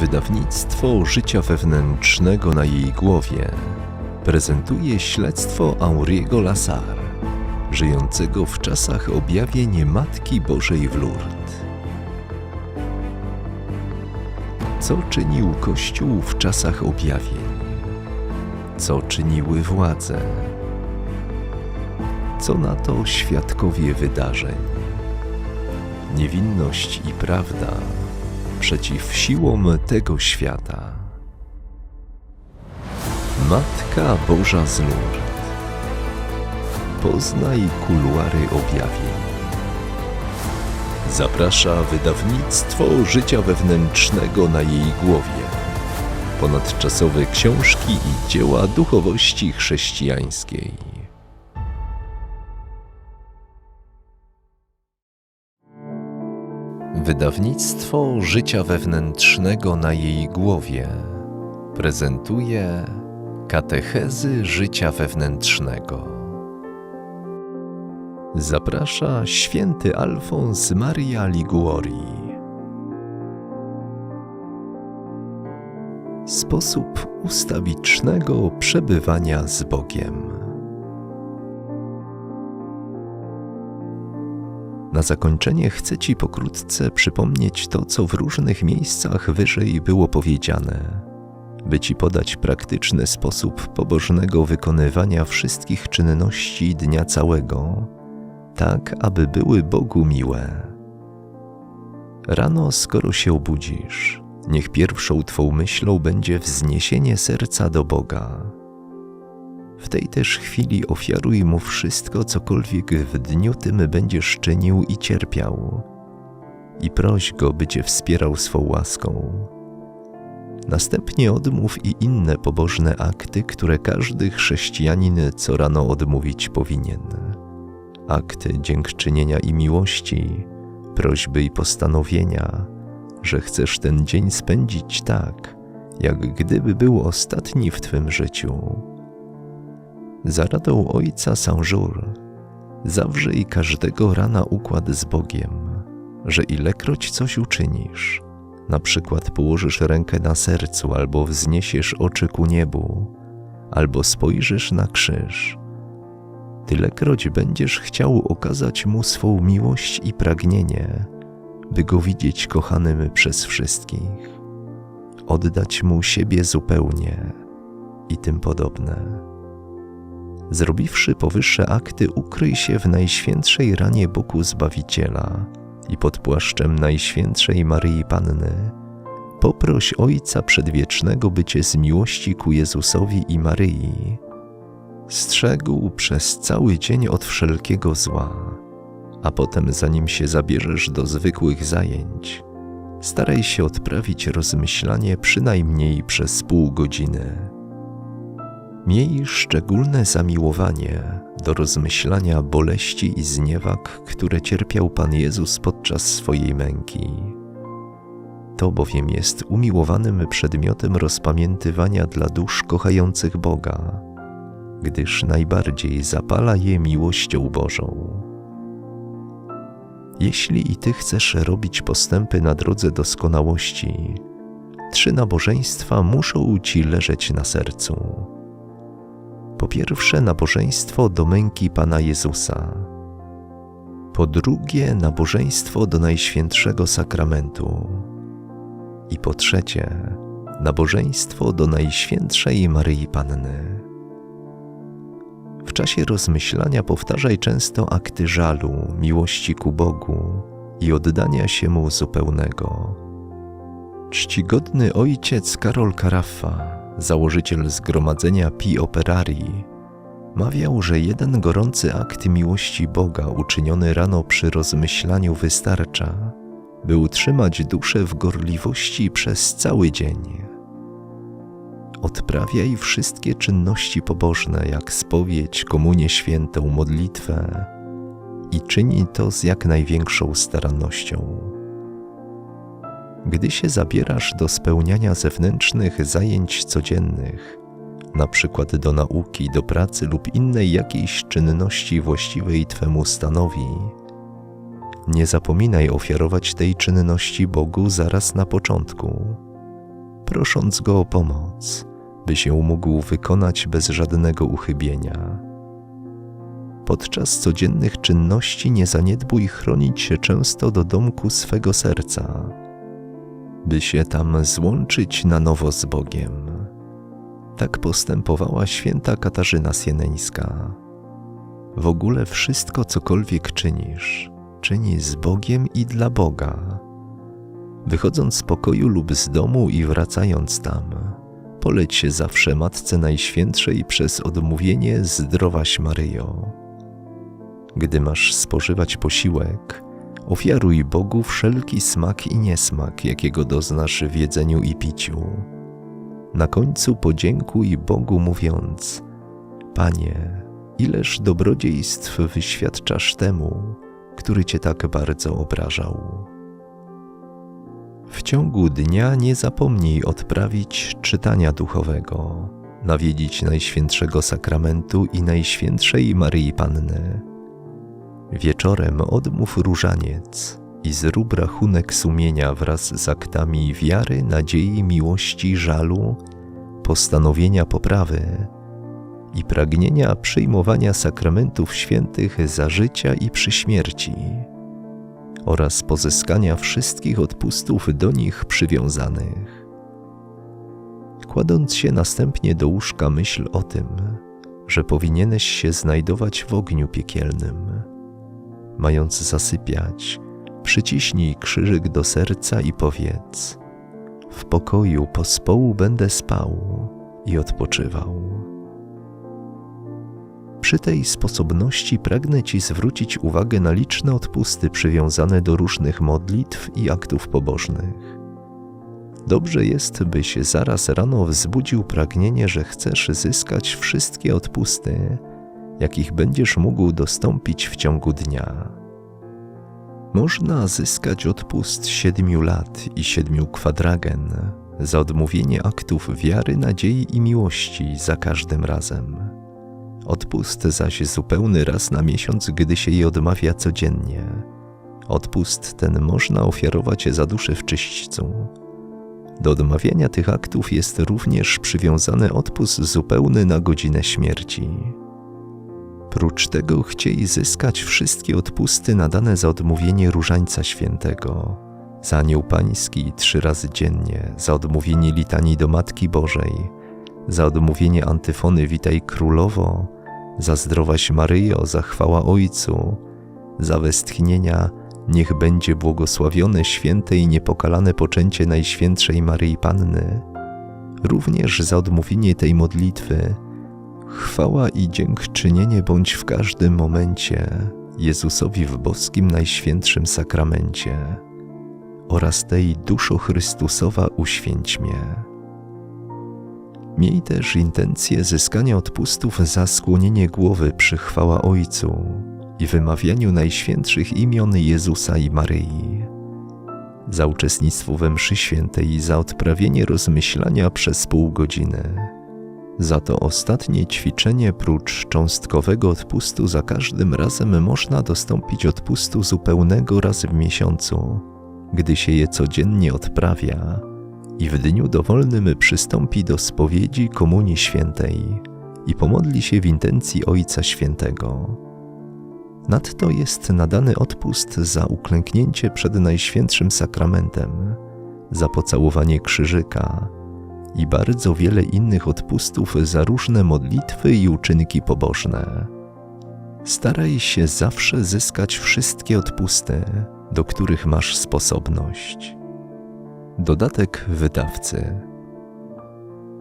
Wydawnictwo Życia Wewnętrznego na jej głowie prezentuje śledztwo Auriego Lasar, żyjącego w czasach objawień Matki Bożej w Lourdes. Co czynił Kościół w czasach objawień? Co czyniły władze? Co na to świadkowie wydarzeń? Niewinność i prawda przeciw siłom tego świata. Matka Boża z Lourdes. Poznaj kuluary objawień. Zaprasza wydawnictwo życia wewnętrznego na jej głowie. Ponadczasowe książki i dzieła duchowości chrześcijańskiej. Wydawnictwo życia wewnętrznego na jej głowie prezentuje katechezy życia wewnętrznego. Zaprasza święty Alfons Maria Liguori. Sposób ustawicznego przebywania z Bogiem. Na zakończenie chcę Ci pokrótce przypomnieć to, co w różnych miejscach wyżej było powiedziane, by Ci podać praktyczny sposób pobożnego wykonywania wszystkich czynności dnia całego, tak aby były Bogu miłe. Rano, skoro się obudzisz, niech pierwszą Twą myślą będzie wzniesienie serca do Boga w tej też chwili ofiaruj mu wszystko, cokolwiek w dniu tym będziesz czynił i cierpiał, i proś go, by cię wspierał swą łaską. Następnie odmów i inne pobożne akty, które każdy chrześcijanin co rano odmówić powinien. Akty dziękczynienia i miłości, prośby i postanowienia, że chcesz ten dzień spędzić tak, jak gdyby był ostatni w twym życiu za radą ojca Saint-Jour zawrzyj każdego rana układ z Bogiem, że ilekroć coś uczynisz, na przykład położysz rękę na sercu albo wzniesiesz oczy ku niebu, albo spojrzysz na krzyż, tylekroć będziesz chciał okazać Mu swą miłość i pragnienie, by Go widzieć kochanym przez wszystkich, oddać Mu siebie zupełnie i tym podobne. Zrobiwszy powyższe akty, ukryj się w najświętszej ranie boku Zbawiciela i pod płaszczem Najświętszej Maryi Panny. Poproś Ojca Przedwiecznego, by Cię z miłości ku Jezusowi i Maryi strzegł przez cały dzień od wszelkiego zła, a potem zanim się zabierzesz do zwykłych zajęć, staraj się odprawić rozmyślanie przynajmniej przez pół godziny Miej szczególne zamiłowanie do rozmyślania boleści i zniewag, które cierpiał Pan Jezus podczas swojej męki. To bowiem jest umiłowanym przedmiotem rozpamiętywania dla dusz kochających Boga, gdyż najbardziej zapala je miłością Bożą. Jeśli i Ty chcesz robić postępy na drodze doskonałości, trzy nabożeństwa muszą Ci leżeć na sercu po pierwsze, nabożeństwo do męki Pana Jezusa. Po drugie, nabożeństwo do Najświętszego Sakramentu. I po trzecie, nabożeństwo do Najświętszej Maryi Panny. W czasie rozmyślania powtarzaj często akty żalu, miłości ku Bogu i oddania się Mu zupełnego. Czcigodny ojciec Karol Karaffa założyciel zgromadzenia Pi Operarii, mawiał, że jeden gorący akt miłości Boga uczyniony rano przy rozmyślaniu wystarcza, by utrzymać duszę w gorliwości przez cały dzień. Odprawiaj wszystkie czynności pobożne, jak spowiedź, komunię świętą, modlitwę i czyni to z jak największą starannością. Gdy się zabierasz do spełniania zewnętrznych zajęć codziennych, na przykład do nauki, do pracy lub innej jakiejś czynności właściwej Twemu stanowi, nie zapominaj ofiarować tej czynności Bogu zaraz na początku, prosząc Go o pomoc, by się mógł wykonać bez żadnego uchybienia. Podczas codziennych czynności nie zaniedbuj chronić się często do domku swego serca, by się tam złączyć na nowo z Bogiem. Tak postępowała święta Katarzyna Sieneńska. W ogóle wszystko, cokolwiek czynisz, czyni z Bogiem i dla Boga. Wychodząc z pokoju lub z domu i wracając tam, poleć się zawsze Matce Najświętszej przez odmówienie Zdrowaś Maryjo. Gdy masz spożywać posiłek, ofiaruj Bogu wszelki smak i niesmak, jakiego doznasz w jedzeniu i piciu. Na końcu podziękuj Bogu mówiąc: Panie, ileż dobrodziejstw wyświadczasz temu, który cię tak bardzo obrażał. W ciągu dnia nie zapomnij odprawić czytania duchowego, nawiedzić Najświętszego Sakramentu i Najświętszej Maryi Panny. Wieczorem odmów różaniec i zrób rachunek sumienia wraz z aktami wiary, nadziei, miłości, żalu, postanowienia poprawy i pragnienia przyjmowania sakramentów świętych za życia i przy śmierci oraz pozyskania wszystkich odpustów do nich przywiązanych. Kładąc się następnie do łóżka, myśl o tym, że powinieneś się znajdować w ogniu piekielnym. Mając zasypiać, przyciśnij krzyżyk do serca i powiedz: W pokoju pospołu będę spał i odpoczywał. Przy tej sposobności pragnę Ci zwrócić uwagę na liczne odpusty przywiązane do różnych modlitw i aktów pobożnych. Dobrze jest, byś zaraz rano wzbudził pragnienie, że chcesz zyskać wszystkie odpusty, jakich będziesz mógł dostąpić w ciągu dnia. Można zyskać odpust siedmiu lat i siedmiu kwadragen za odmówienie aktów wiary, nadziei i miłości za każdym razem. Odpust zaś zupełny raz na miesiąc, gdy się je odmawia codziennie. Odpust ten można ofiarować za duszę w czyśćcu. Do odmawiania tych aktów jest również przywiązany odpust zupełny na godzinę śmierci. Prócz tego chciej zyskać wszystkie odpusty nadane za odmówienie różańca świętego, za anioł pański trzy razy dziennie, za odmówienie litanii do Matki Bożej, za odmówienie antyfony Witaj Królowo, za zdrowaś Maryjo, za chwała Ojcu, za westchnienia niech będzie błogosławione święte i niepokalane poczęcie Najświętszej Maryi Panny, również za odmówienie tej modlitwy, chwała i dziękczynienie bądź w każdym momencie Jezusowi w boskim Najświętszym Sakramencie oraz tej duszo Chrystusowa uświęć mnie. Miej też intencję zyskania odpustów za skłonienie głowy przy chwała Ojcu i wymawianiu najświętszych imion Jezusa i Maryi. Za uczestnictwo we mszy świętej i za odprawienie rozmyślania przez pół godziny. Za to ostatnie ćwiczenie prócz cząstkowego odpustu za każdym razem można dostąpić odpustu zupełnego raz w miesiącu, gdy się je codziennie odprawia i w dniu dowolnym przystąpi do spowiedzi Komunii Świętej i pomodli się w intencji Ojca Świętego. Nadto jest nadany odpust za uklęknięcie przed Najświętszym Sakramentem, za pocałowanie krzyżyka i bardzo wiele innych odpustów za różne modlitwy i uczynki pobożne. Staraj się zawsze zyskać wszystkie odpusty, do których masz sposobność. Dodatek wydawcy.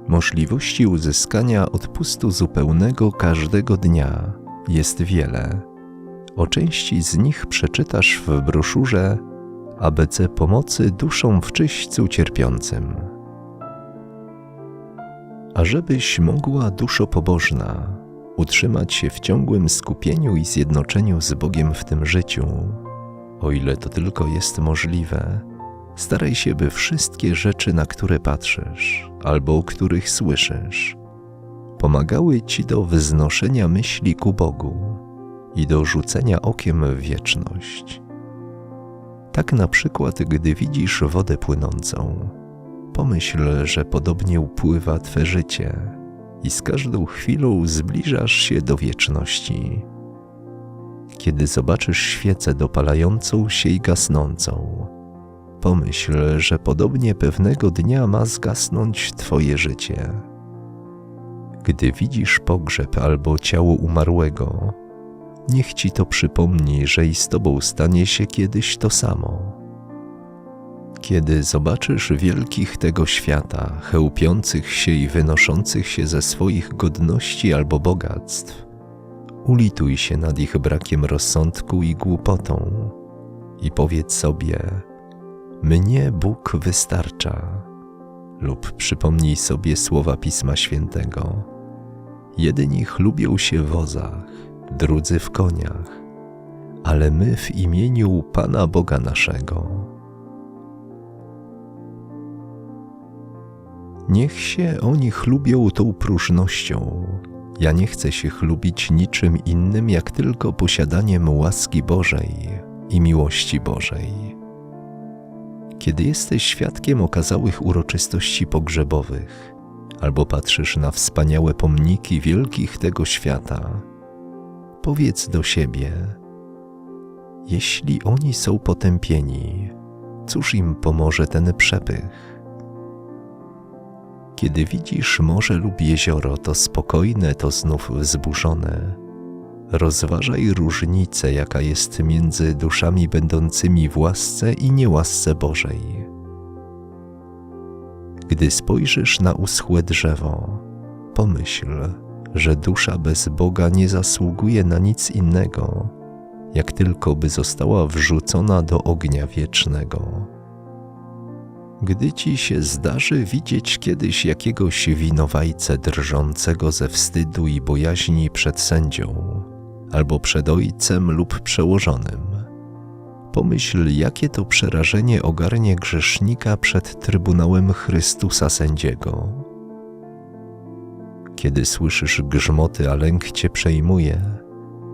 Możliwości uzyskania odpustu zupełnego każdego dnia jest wiele. O części z nich przeczytasz w broszurze ABC Pomocy duszom w czyśćcu cierpiącym. A żebyś mogła duszo pobożna utrzymać się w ciągłym skupieniu i zjednoczeniu z Bogiem w tym życiu, o ile to tylko jest możliwe, Staraj się, by wszystkie rzeczy, na które patrzysz albo o których słyszysz, pomagały ci do wznoszenia myśli ku Bogu i do rzucenia okiem w wieczność. Tak na przykład, gdy widzisz wodę płynącą, Pomyśl, że podobnie upływa Twe życie i z każdą chwilą zbliżasz się do wieczności. Kiedy zobaczysz świecę dopalającą się i gasnącą, pomyśl, że podobnie pewnego dnia ma zgasnąć Twoje życie. Gdy widzisz pogrzeb albo ciało umarłego, niech Ci to przypomni, że i z Tobą stanie się kiedyś to samo. Kiedy zobaczysz wielkich tego świata, chełpiących się i wynoszących się ze swoich godności albo bogactw, ulituj się nad ich brakiem rozsądku i głupotą i powiedz sobie: Mnie Bóg wystarcza. Lub przypomnij sobie słowa Pisma Świętego: Jedyni chlubią się w wozach, drudzy w koniach, ale my w imieniu Pana Boga naszego Niech się oni chlubią tą próżnością. Ja nie chcę się chlubić niczym innym, jak tylko posiadaniem łaski Bożej i miłości Bożej. Kiedy jesteś świadkiem okazałych uroczystości pogrzebowych, albo patrzysz na wspaniałe pomniki wielkich tego świata, powiedz do siebie: Jeśli oni są potępieni, cóż im pomoże ten przepych? Kiedy widzisz morze lub jezioro, to spokojne, to znów wzburzone. Rozważaj różnicę, jaka jest między duszami będącymi w łasce i niełasce Bożej. Gdy spojrzysz na uschłe drzewo, pomyśl, że dusza bez Boga nie zasługuje na nic innego, jak tylko by została wrzucona do ognia wiecznego. Gdy ci się zdarzy widzieć kiedyś jakiegoś winowajcę drżącego ze wstydu i bojaźni przed sędzią, albo przed ojcem lub przełożonym, pomyśl, jakie to przerażenie ogarnie grzesznika przed Trybunałem Chrystusa Sędziego. Kiedy słyszysz grzmoty, a lęk cię przejmuje,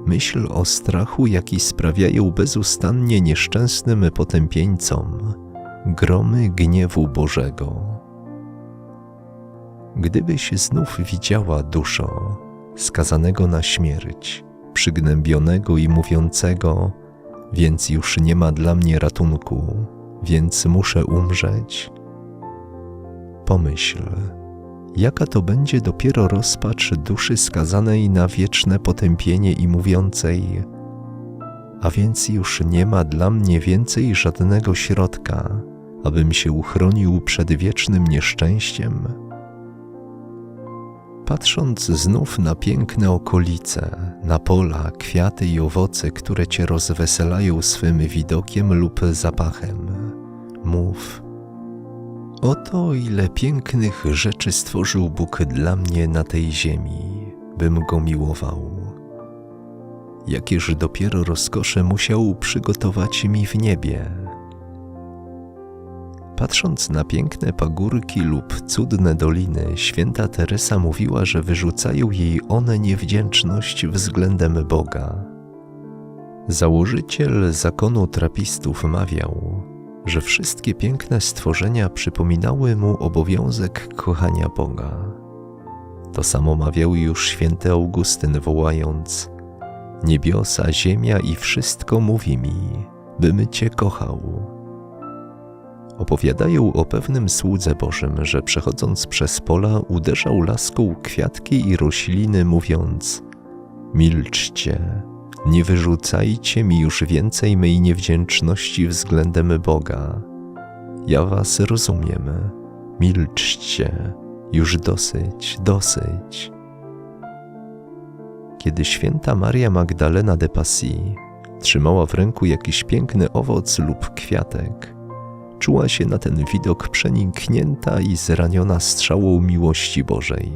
myśl o strachu, jaki sprawiają bezustannie nieszczęsnym potępieńcom, gromy gniewu Bożego. Gdybyś znów widziała duszo, skazanego na śmierć, przygnębionego i mówiącego, więc już nie ma dla mnie ratunku, więc muszę umrzeć. Pomyśl, jaka to będzie dopiero rozpacz duszy skazanej na wieczne potępienie i mówiącej, a więc już nie ma dla mnie więcej żadnego środka, abym się uchronił przed wiecznym nieszczęściem? Patrząc znów na piękne okolice, na pola, kwiaty i owoce, które cię rozweselają swym widokiem lub zapachem, mów: Oto ile pięknych rzeczy stworzył Bóg dla mnie na tej ziemi, bym go miłował. Jakież dopiero rozkosze musiał przygotować mi w niebie Patrząc na piękne pagórki lub cudne doliny, święta Teresa mówiła, że wyrzucają jej one niewdzięczność względem Boga. Założyciel zakonu trapistów mawiał, że wszystkie piękne stworzenia przypominały mu obowiązek kochania Boga. To samo mawiał już święty Augustyn, wołając: Niebiosa, ziemia i wszystko mówi mi, bym Cię kochał. Opowiadają o pewnym słudze Bożym, że przechodząc przez pola uderzał laską kwiatki i rośliny, mówiąc: Milczcie, nie wyrzucajcie mi już więcej mej niewdzięczności względem Boga. Ja was rozumiem. Milczcie, już dosyć, dosyć. Kiedy święta Maria Magdalena de Passy trzymała w ręku jakiś piękny owoc lub kwiatek, czuła się na ten widok przeniknięta i zraniona strzałą miłości Bożej.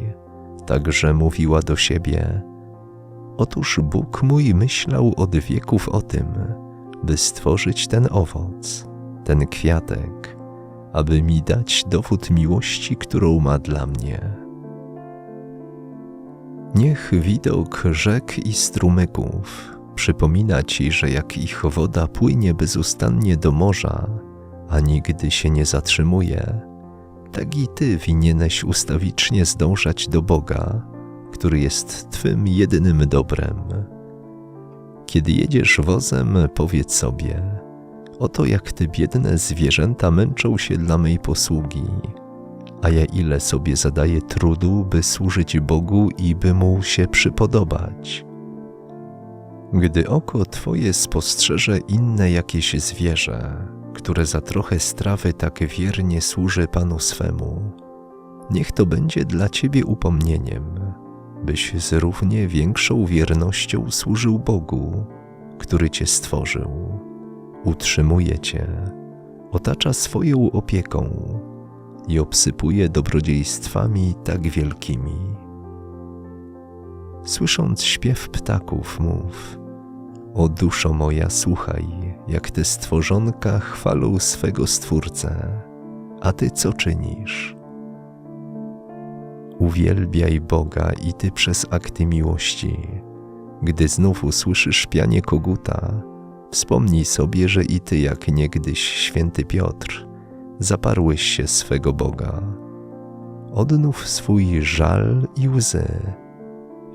Także mówiła do siebie: Otóż Bóg mój myślał od wieków o tym, by stworzyć ten owoc, ten kwiatek, aby mi dać dowód miłości, którą ma dla mnie. Niech widok rzek i strumyków przypomina ci, że jak ich woda płynie bezustannie do morza, a nigdy się nie zatrzymuje, tak i ty winieneś ustawicznie zdążać do Boga, który jest twym jedynym dobrem. Kiedy jedziesz wozem, powiedz sobie: Oto jak te biedne zwierzęta męczą się dla mej posługi, a ja ile sobie zadaję trudu, by służyć Bogu i by mu się przypodobać. Gdy oko twoje spostrzeże inne jakieś zwierzę, które za trochę strawy tak wiernie służy Panu swemu, niech to będzie dla ciebie upomnieniem, byś z równie większą wiernością służył Bogu, który cię stworzył, utrzymuje cię, otacza swoją opieką i obsypuje dobrodziejstwami tak wielkimi. Słysząc śpiew ptaków, mów: O duszo moja, słuchaj, jak te stworzonka chwalą swego Stwórcę, a ty co czynisz? Uwielbiaj Boga i ty przez akty miłości. Gdy znów usłyszysz pianie koguta, wspomnij sobie, że i ty, jak niegdyś święty Piotr, zaparłeś się swego Boga. Odnów swój żal i łzy.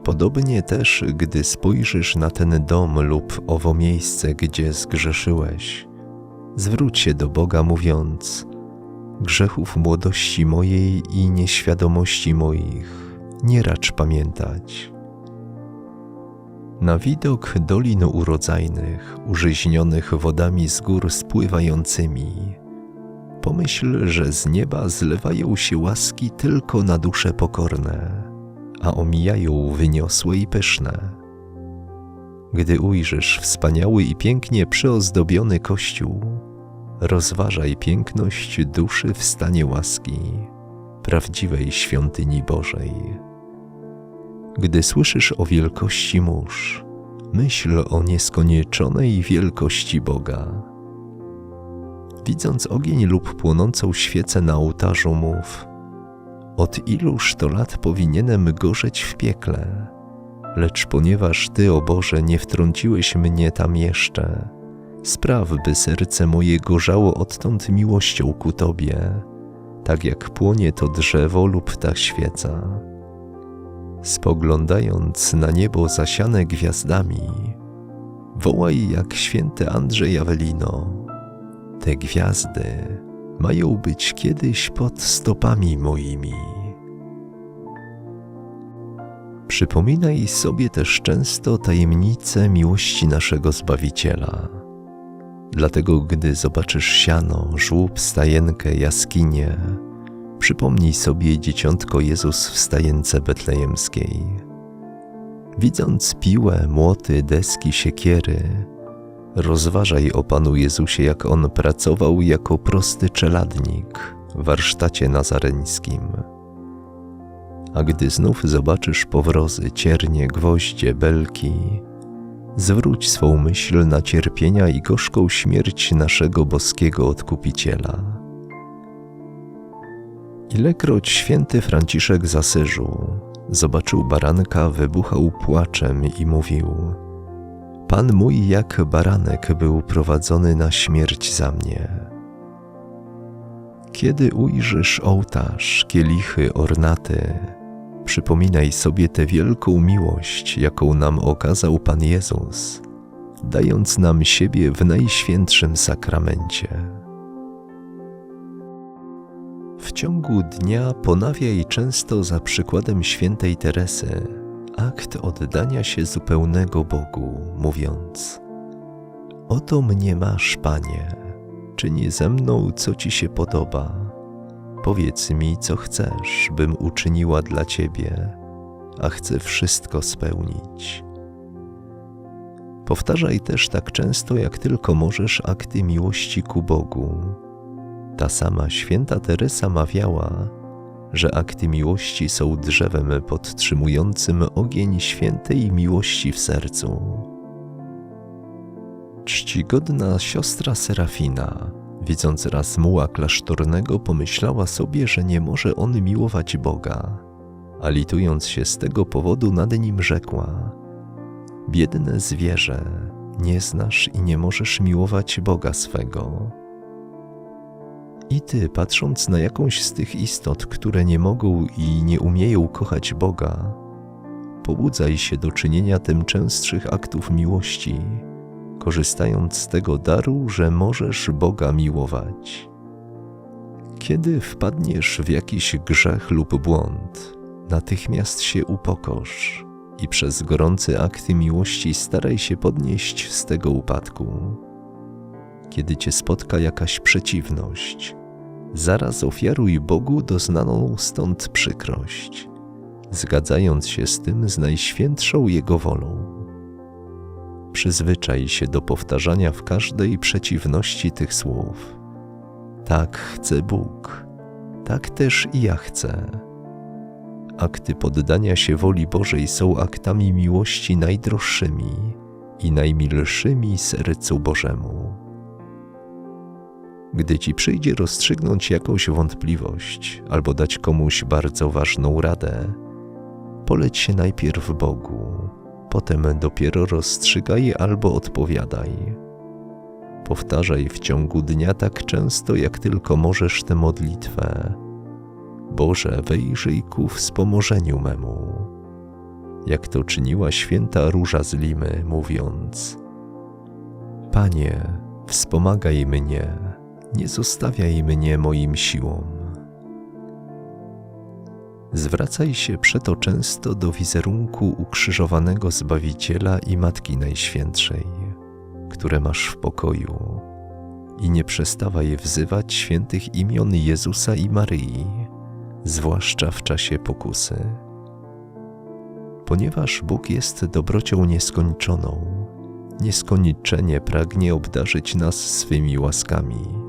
Podobnie też, gdy spojrzysz na ten dom lub owo miejsce, gdzie zgrzeszyłeś, zwróć się do Boga, mówiąc: Grzechów młodości mojej i nieświadomości moich nie racz pamiętać. Na widok dolin urodzajnych, użyźnionych wodami z gór spływającymi, pomyśl, że z nieba zlewają się łaski tylko na dusze pokorne, a omijają wyniosłe i pyszne. Gdy ujrzysz wspaniały i pięknie przyozdobiony kościół, rozważaj piękność duszy w stanie łaski, prawdziwej świątyni Bożej. Gdy słyszysz o wielkości mórz, myśl o nieskończonej wielkości Boga. Widząc ogień lub płonącą świecę na ołtarzu, mów: Od iluż to lat powinienem gorzeć w piekle, lecz ponieważ Ty, o Boże, nie wtrąciłeś mnie tam jeszcze, spraw, by serce moje gorzało odtąd miłością ku Tobie, tak jak płonie to drzewo lub ta świeca. Spoglądając na niebo zasiane gwiazdami, wołaj jak święty Andrzej Awelino. Te gwiazdy mają być kiedyś pod stopami moimi. Przypominaj sobie też często tajemnice miłości naszego Zbawiciela. Dlatego, gdy zobaczysz siano, żłób, stajenkę, jaskinię, przypomnij sobie dzieciątko Jezus w stajence betlejemskiej. Widząc piłę, młoty, deski, siekiery, rozważaj o Panu Jezusie, jak On pracował jako prosty czeladnik w warsztacie nazareńskim. A gdy znów zobaczysz powrozy, ciernie, gwoździe, belki, zwróć swą myśl na cierpienia i gorzką śmierć naszego boskiego Odkupiciela. Ilekroć święty Franciszek z Asyżu zobaczył baranka, wybuchał płaczem i mówił: Pan mój, jak baranek, był prowadzony na śmierć za mnie. Kiedy ujrzysz ołtarz, kielichy, ornaty, przypominaj sobie tę wielką miłość, jaką nam okazał Pan Jezus, dając nam siebie w najświętszym sakramencie. W ciągu dnia ponawiaj często za przykładem świętej Teresy akt oddania się zupełnego Bogu, mówiąc: Oto mnie masz, Panie, czyń ze mną, co ci się podoba. Powiedz mi, co chcesz, bym uczyniła dla ciebie, a chcę wszystko spełnić. Powtarzaj też tak często, jak tylko możesz, akty miłości ku Bogu ta sama święta Teresa mawiała, że akty miłości są drzewem podtrzymującym ogień świętej miłości w sercu. Czcigodna siostra Serafina, widząc raz muła klasztornego, pomyślała sobie, że nie może on miłować Boga, a litując się z tego powodu nad nim rzekła: Biedne zwierzę, nie znasz i nie możesz miłować Boga swego I ty, patrząc na jakąś z tych istot, które nie mogą i nie umieją kochać Boga, pobudzaj się do czynienia tym częstszych aktów miłości, korzystając z tego daru, że możesz Boga miłować. Kiedy wpadniesz w jakiś grzech lub błąd, natychmiast się upokorz i przez gorące akty miłości staraj się podnieść z tego upadku. Kiedy cię spotka jakaś przeciwność, zaraz ofiaruj Bogu doznaną stąd przykrość, zgadzając się z tym z najświętszą Jego wolą. Przyzwyczaj się do powtarzania w każdej przeciwności tych słów. Tak chce Bóg, tak też i ja chcę. Akty poddania się woli Bożej są aktami miłości najdroższymi i najmilszymi sercu Bożemu. Gdy ci przyjdzie rozstrzygnąć jakąś wątpliwość albo dać komuś bardzo ważną radę, poleć się najpierw Bogu, potem dopiero rozstrzygaj albo odpowiadaj. Powtarzaj w ciągu dnia tak często, jak tylko możesz tę modlitwę. Boże, wejrzyj ku wspomożeniu memu. Jak to czyniła święta Róża z Limy, mówiąc: Panie, wspomagaj mnie, nie zostawiaj mnie moim siłom. Zwracaj się przeto często do wizerunku ukrzyżowanego Zbawiciela i Matki Najświętszej, które masz w pokoju, i nie przestawaj wzywać świętych imion Jezusa i Maryi, zwłaszcza w czasie pokusy. Ponieważ Bóg jest dobrocią nieskończoną, nieskończenie pragnie obdarzyć nas swymi łaskami.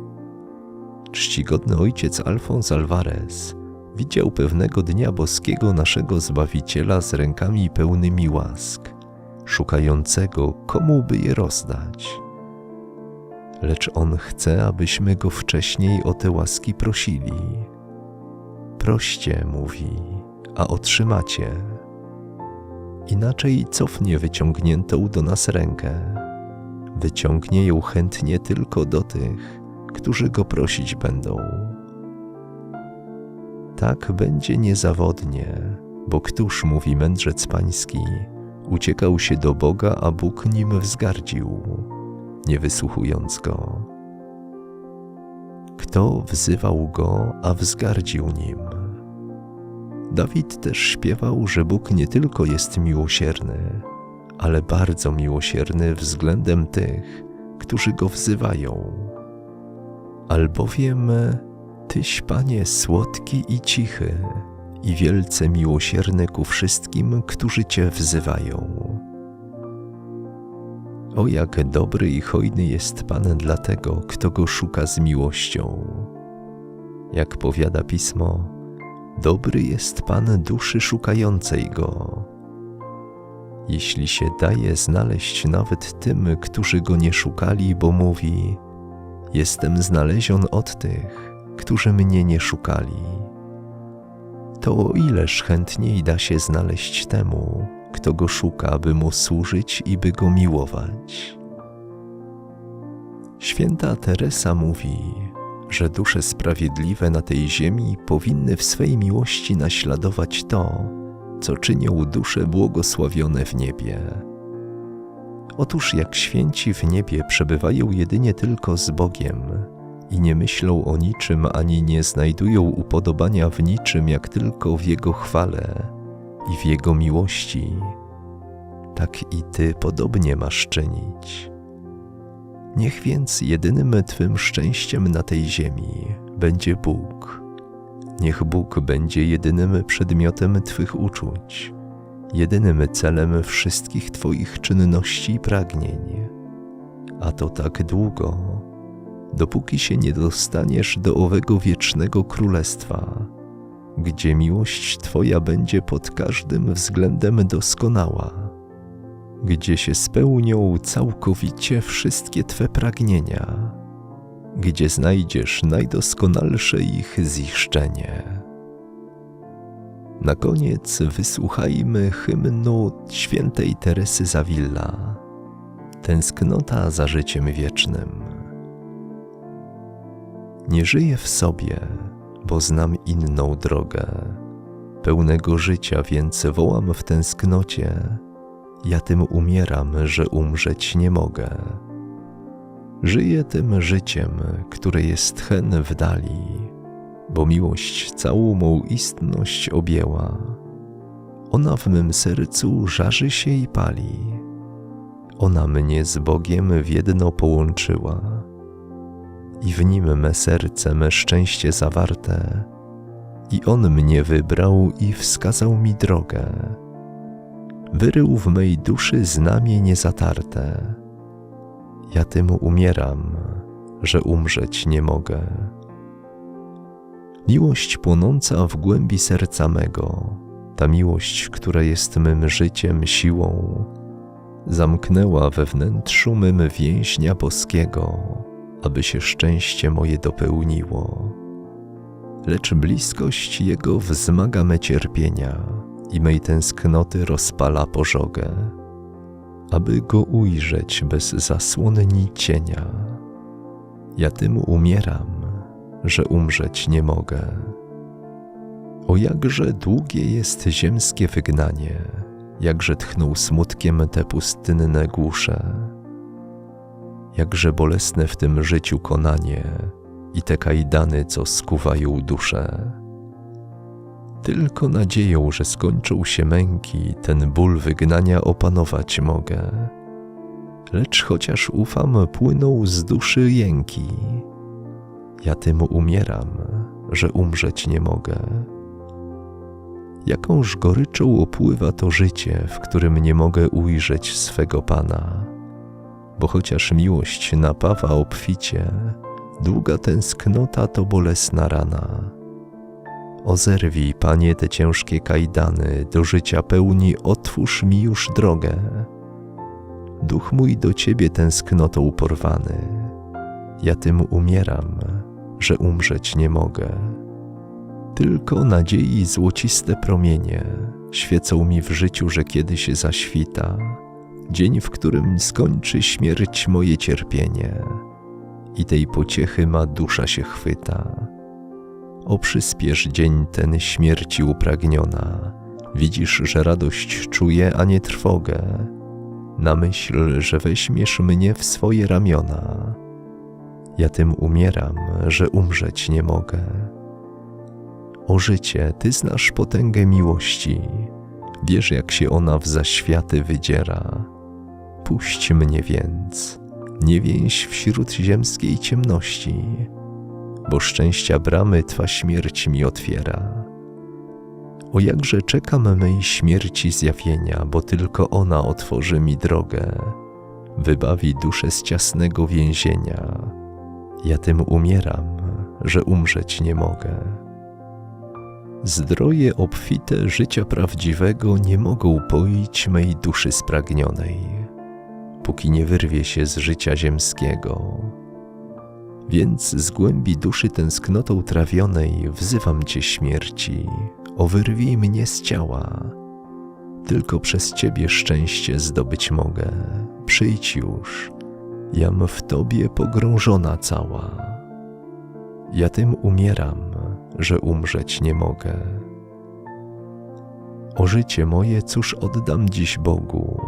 Czcigodny ojciec Alfons Alvarez widział pewnego dnia boskiego naszego Zbawiciela z rękami pełnymi łask, szukającego, komu by je rozdać. Lecz on chce, abyśmy go wcześniej o te łaski prosili. Proście, mówi, a otrzymacie. Inaczej cofnie wyciągniętą do nas rękę. Wyciągnie ją chętnie tylko do tych, którzy go prosić będą. Tak będzie niezawodnie, bo któż, mówi mędrzec pański, uciekał się do Boga, a Bóg nim wzgardził, nie wysłuchując go. Kto wzywał go, a wzgardził nim? Dawid też śpiewał, że Bóg nie tylko jest miłosierny, ale bardzo miłosierny względem tych, którzy go wzywają. Albowiem Tyś, Panie, słodki i cichy, i wielce miłosierny ku wszystkim, którzy Cię wzywają. O jak dobry i hojny jest Pan dla tego, kto Go szuka z miłością. Jak powiada Pismo, dobry jest Pan duszy szukającej Go. Jeśli się daje znaleźć nawet tym, którzy Go nie szukali, bo mówi, jestem znalezion od tych, którzy mnie nie szukali. To o ileż chętniej da się znaleźć temu, kto go szuka, by mu służyć i by go miłować. Święta Teresa mówi, że dusze sprawiedliwe na tej ziemi powinny w swej miłości naśladować to, co czynią dusze błogosławione w niebie. Otóż jak święci w niebie przebywają jedynie tylko z Bogiem, i nie myślą o niczym ani nie znajdują upodobania w niczym, jak tylko w Jego chwale i w Jego miłości, tak i Ty podobnie masz czynić. Niech więc jedynym Twym szczęściem na tej ziemi będzie Bóg. Niech Bóg będzie jedynym przedmiotem Twych uczuć, jedynym celem wszystkich Twoich czynności i pragnień. A to tak długo, dopóki się nie dostaniesz do owego wiecznego królestwa, gdzie miłość Twoja będzie pod każdym względem doskonała, gdzie się spełnią całkowicie wszystkie Twe pragnienia, gdzie znajdziesz najdoskonalsze ich ziszczenie. Na koniec wysłuchajmy hymnu świętej Teresy Zawilla. Tęsknota za życiem wiecznym. Nie żyję w sobie, bo znam inną drogę. Pełnego życia więc wołam w tęsknocie. Ja tym umieram, że umrzeć nie mogę. Żyję tym życiem, które jest hen w dali, bo miłość całą mą istność objęła. Ona w mym sercu żarzy się i pali. Ona mnie z Bogiem w jedno połączyła. I w nim me serce, me szczęście zawarte. I On mnie wybrał i wskazał mi drogę. Wyrył w mej duszy znamie niezatarte. Ja tym umieram, że umrzeć nie mogę. Miłość płonąca w głębi serca mego, ta miłość, która jest mym życiem, siłą, zamknęła we wnętrzu mym więźnia boskiego, aby się szczęście moje dopełniło. Lecz bliskość Jego wzmaga me cierpienia i mej tęsknoty rozpala pożogę, aby Go ujrzeć bez zasłony ni cienia. Ja tym umieram, że umrzeć nie mogę. O jakże długie jest ziemskie wygnanie, jakże tchnął smutkiem te pustynne głusze, jakże bolesne w tym życiu konanie i te kajdany, co skuwają duszę. Tylko nadzieją, że skończą się męki, ten ból wygnania opanować mogę. Lecz chociaż ufam, płyną z duszy jęki. Ja tym umieram, że umrzeć nie mogę. Jakąż goryczą opływa to życie, w którym nie mogę ujrzeć swego Pana. Bo chociaż miłość napawa obficie, długa tęsknota to bolesna rana. Ozerwij, Panie, te ciężkie kajdany, do życia pełni otwórz mi już drogę. Duch mój do Ciebie tęsknotą porwany, ja tym umieram, że umrzeć nie mogę. Tylko nadziei złociste promienie świecą mi w życiu, że kiedyś zaświta, dzień, w którym skończy śmierć moje cierpienie i tej pociechy ma dusza się chwyta. O przyspiesz dzień ten śmierci upragniona, widzisz, że radość czuję, a nie trwogę, na myśl, że weźmiesz mnie w swoje ramiona. Ja tym umieram, że umrzeć nie mogę. O życie, Ty znasz potęgę miłości, wiesz jak się ona w zaświaty wydziera. Puść mnie więc, nie więź wśród ziemskiej ciemności, bo szczęścia bramy Twa śmierć mi otwiera. O jakże czekam mej śmierci zjawienia, bo tylko ona otworzy mi drogę, wybawi duszę z ciasnego więzienia. Ja tym umieram, że umrzeć nie mogę. Zdroje obfite życia prawdziwego nie mogą poić mej duszy spragnionej, póki nie wyrwie się z życia ziemskiego. Więc z głębi duszy tęsknotą trawionej wzywam Cię śmierci, o wyrwij mnie z ciała. Tylko przez Ciebie szczęście zdobyć mogę. Przyjdź już, jam w Tobie pogrążona cała. Ja tym umieram, że umrzeć nie mogę. O życie moje, cóż oddam dziś Bogu,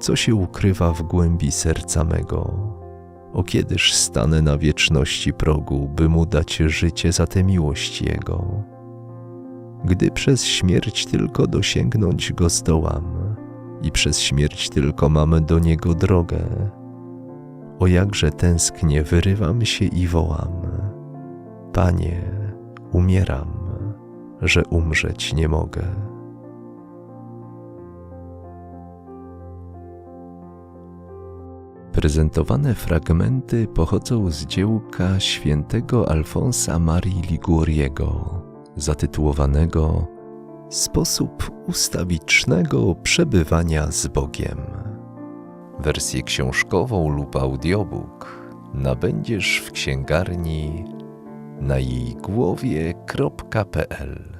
co się ukrywa w głębi serca mego. O kiedyż stanę na wieczności progu, by mu dać życie za tę miłość Jego. Gdy przez śmierć tylko dosięgnąć Go zdołam i przez śmierć tylko mamy do Niego drogę, o jakże tęsknie wyrywam się i wołam. Panie, umieram, że umrzeć nie mogę. Prezentowane fragmenty pochodzą z dziełka świętego Alfonsa Marii Liguriego, zatytułowanego Sposób ustawicznego przebywania z Bogiem. Wersję książkową lub audiobook. Nabędziesz w księgarni na jej głowie.pl